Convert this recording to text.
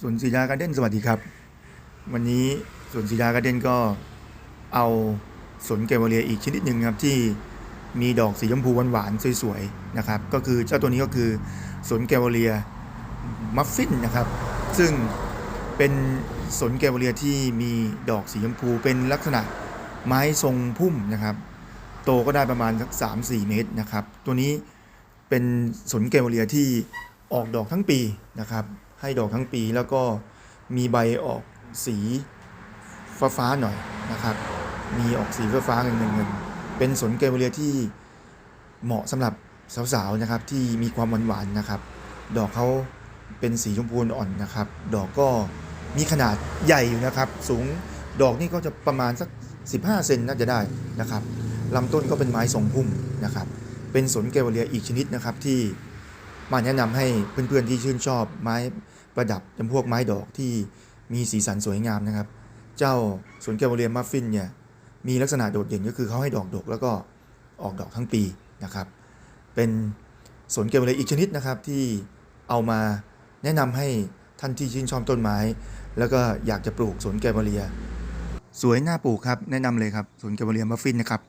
สวนศิลาการ์เด้นสวัสดีครับ วันนี้สวนศิลาการ์เด้นก็เอาสนแกวเลียอีกชนิดหนึ่งครับที่มีดอกสีชมพูหวานๆสวยๆนะครับ ก็คือเจ้าตัวนี้ก็คือสนแกวเลียมัฟฟินนะครับ ซึ่งเป็นสนแกวเลียที่มีดอกสีชมพูเป็นลักษณะไม้ทรงพุ่มนะครับ โตก็ได้ประมาณสัก3-4 เมตรนะครับ ตัวนี้เป็นสนแกวเลียที่ออกดอกทั้งปีนะครับ ให้ดอกทั้งปีแล้วก็มีใบออกสีฟ้าฟ้าๆหน่อยนะครับ มีออกสีฟ้าฟ้าเงินเงินเป็นสนแกวาเลียที่เหมาะสำหรับสาวๆนะครับที่มีความหวานๆนะครับ ดอกเขาเป็นสีชมพูอ่อนนะครับ ดอกก็มีขนาดใหญ่อยู่นะครับ สูงดอกนี่ก็จะประมาณสัก 15 เซนน่าจะได้นะครับลำต้นก็เป็นไม้ทรงพุ่มนะครับ เป็นสนแกวาเลียอีกชนิดนะครับที่ มาแนะนำให้เพื่อนๆที่ชื่นชอบไม้ประดับจำพวกไม้ดอกที่มีสีสันสวยงามนะครับ เจ้าสวนแกวเลียมัฟฟินเนี่ยมีลักษณะโดดเด่นก็คือเขาให้ดอกดกแล้วก็ออกดอกทั้งปีนะครับ เป็นสวนแกวเลียอีกชนิดนะครับที่เอามาแนะนำให้ท่านที่ชื่นชอบต้นไม้ แล้วก็อยากจะปลูกสวนแกวเลีย สวยน่าปลูกครับแนะนำเลยครับสวนแกวเลียมัฟฟินนะครับ